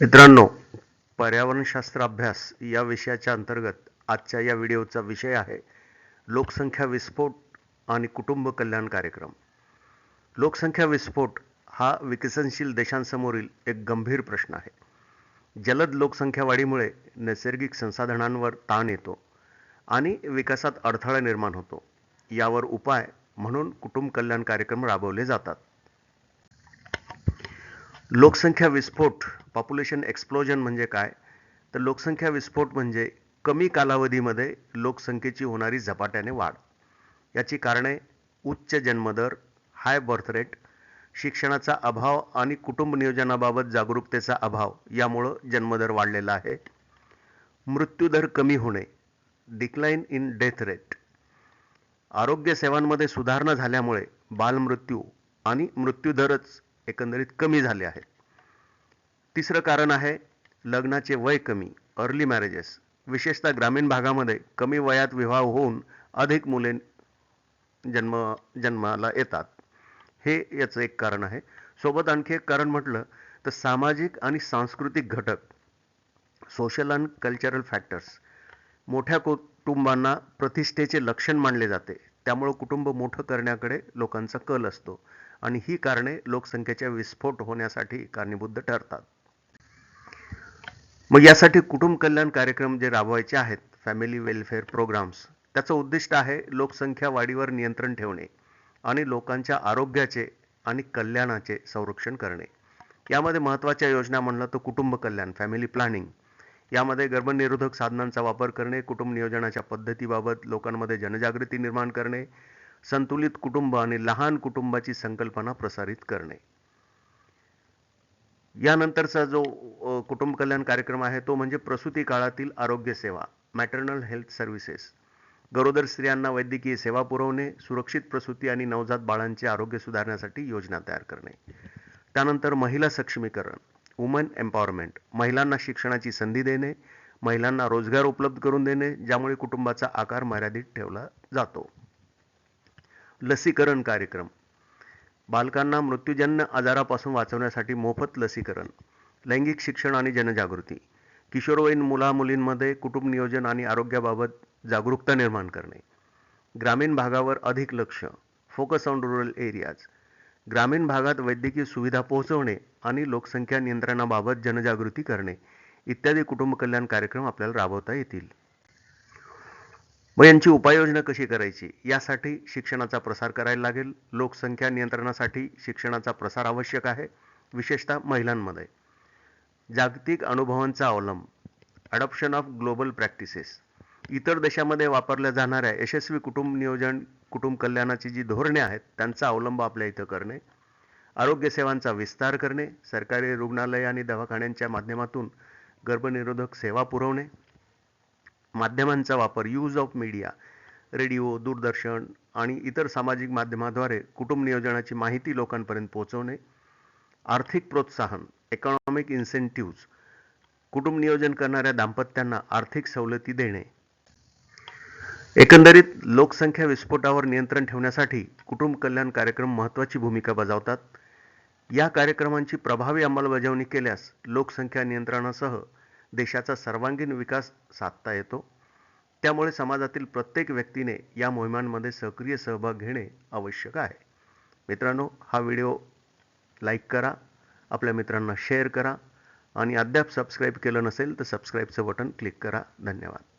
मित्रांनो पर्यावरणशास्त्र अभ्यास या विषयाच्या अंतर्गत आजच्या या व्हिडिओचा विषय आहे लोकसंख्या विस्फोट आणि कुटुंब कल्याण कार्यक्रम. लोकसंख्या विस्फोट हा विकसनशील देशांसमोरील एक गंभीर प्रश्न आहे. जलद लोकसंख्या वाढीमुळे नैसर्गिक संसाधनांवर ताण येतो आणि विकासात अडथळा निर्माण होतो. यावर उपाय म्हणून कुटुंब कल्याण कार्यक्रम राबवले जातात. लोकसंख्या विस्फोट पॉप्युलेशन एक्सप्लोजन म्हणजे काय? तर लोकसंख्या विस्फोट म्हणजे कमी कालावधीमध्ये लोकसंख्येची होणारी झपाट्याने वाढ. याची कारणे उच्च जन्मदर हाय बर्थ रेट शिक्षणाचा अभाव आणि कुटुंब नियोजनाबाबत जागरूकतेचा अभाव यामुळं जन्मदर वाढलेला आहे. मृत्यूदर कमी होणे डिक्लाइन इन डेथ रेट आरोग्य सेवांमध्ये सुधारणा झाल्यामुळे बालमृत्यू आणि मृत्यूदरच एकंदरीत कमी झाले आहेत तिसरं कारण आहे लग्नाचे वय कमी अर्ली मॅरेजेस विशेषतः ग्रामीण भागामध्ये कमी वयात विवाह होऊन अधिक मुले जन्म जन्माला येतात. हे याचं एक कारण आहे. सोबत आणखी एक कारण म्हटलं तर सामाजिक आणि सांस्कृतिक घटक सोशल अँड कल्चरल फॅक्टर्स मोठ्या कुटुंबांना प्रतिष्ठेचे लक्षण मानले जाते. त्यामुळं कुटुंब मोठं करण्याकडे लोकांचा कल असतो. आणि ही कारणे लोकसंख्येच्या विस्फोट होण्यासाठी कारणीभूत ठरतात. मग यासाठी कुटुंब कल्याण कार्यक्रम जे राबवायचे आहेत फॅमिली वेलफेअर प्रोग्राम्स त्याचं उद्दिष्ट आहे लोकसंख्या वाढीवर नियंत्रण ठेवणे आणि लोकांच्या आरोग्याचे आणि कल्याणाचे संरक्षण करणे. यामध्ये महत्त्वाच्या योजना म्हणलं तर कुटुंब कल्याण फॅमिली प्लॅनिंग यामध्ये गर्भनिरोधक साधनांचा वापर करणे कुटुंब नियोजनाच्या पद्धतीबाबत लोकांमध्ये जनजागृती निर्माण करणे संतुलित कुटुंब आणि लहान कुटुंबाची संकल्पना प्रसारित करणे. यानंतरचा जो कुटुंब कल्याण कार्यक्रम आहे तो म्हणजे प्रसूती काळातील आरोग्य सेवा मॅटर्नल हेल्थ सर्व्हिसेस गरोदर स्त्रियांना वैद्यकीय सेवा पुरवणे सुरक्षित प्रसूती आणि नवजात बाळांचे आरोग्य सुधारण्यासाठी योजना तयार करणे. त्यानंतर महिला सक्षमीकरण. वुमन एम्पॉवरमेंट महिलांना शिक्षणाची संधी देणे महिलांना रोजगार उपलब्ध करून देणे ज्यामुळे कुटुंबाचा आकार मर्यादित ठेवला जातो. लसीकरण कार्यक्रम. बालकांना मृत्यूजन्य आजारापासून वाचवण्यासाठी मोफत लसीकरण लैंगिक शिक्षण आणि जनजागृती किशोरवयीन मुलामुलींमध्ये कुटुंब नियोजन आणि आरोग्याबाबत जागरूकता निर्माण करणे ग्रामीण भागावर अधिक लक्ष फोकस ऑन रुरल एरियाज ग्रामीण भागात वैद्यकीय सुविधा पोहोचवणे आणि लोकसंख्या नियंत्रणाबाबत जनजागृती करणे इत्यादी कुटुंब कल्याण कार्यक्रम आपल्याला राबवता येतील. मग यांची उपाययोजना कशी करायची? यासाठी शिक्षणाचा प्रसार करायला लागेल. लोकसंख्या नियंत्रणासाठी शिक्षणाचा प्रसार आवश्यक आहे विशेषतः महिलांमध्ये. जागतिक अनुभवांचा अवलंब. अडॉप्शन ऑफ ग्लोबल प्रॅक्टिसेस इतर देशामध्ये वापरल्या जाणाऱ्या यशस्वी कुटुंब नियोजन कुटुंब कल्याणाची जी धोरणे आहेत त्यांचा अवलंब आपल्या इथं करणे आरोग्य सेवांचा विस्तार करणे सरकारी रुग्णालय आणि दवाखान्यांच्या माध्यमातून गर्भनिरोधक सेवा पुरवणे माध्यमांचा वापर use of media radio Doordarshan आणि इतर सामाजिक माध्यमाद्वारे कुटुंब नियोजनाची माहिती लोकांपर्यंत पोहोचवणे आर्थिक प्रोत्साहन इकॉनॉमिक इन्सेंटिव्ज कुटुंब नियोजन करणाऱ्या दाम्पत्यांना आर्थिक सवलती देणे एकंदरीत लोकसंख्या विस्फोटावर नियंत्रण ठेवण्यासाठी कुटुंब कल्याण कार्यक्रम महत्त्वाची भूमिका बजावतात. या कार्यक्रमांची प्रभावी अंमलबजावणी केल्यास लोकसंख्या नियंत्रणासह देशाचा सर्वांगीण विकास साधता येतो. त्यामुळे समाजातील प्रत्येक व्यक्तीने या मोहिमांमध्ये सक्रिय सहभाग घेणे आवश्यक आहे. मित्रांनो हा व्हिडिओ लाईक करा आपल्या मित्रांना शेअर करा आणि अद्याप सबस्क्राईब केलं नसेल तर सबस्क्राईबचं बटन क्लिक करा. धन्यवाद.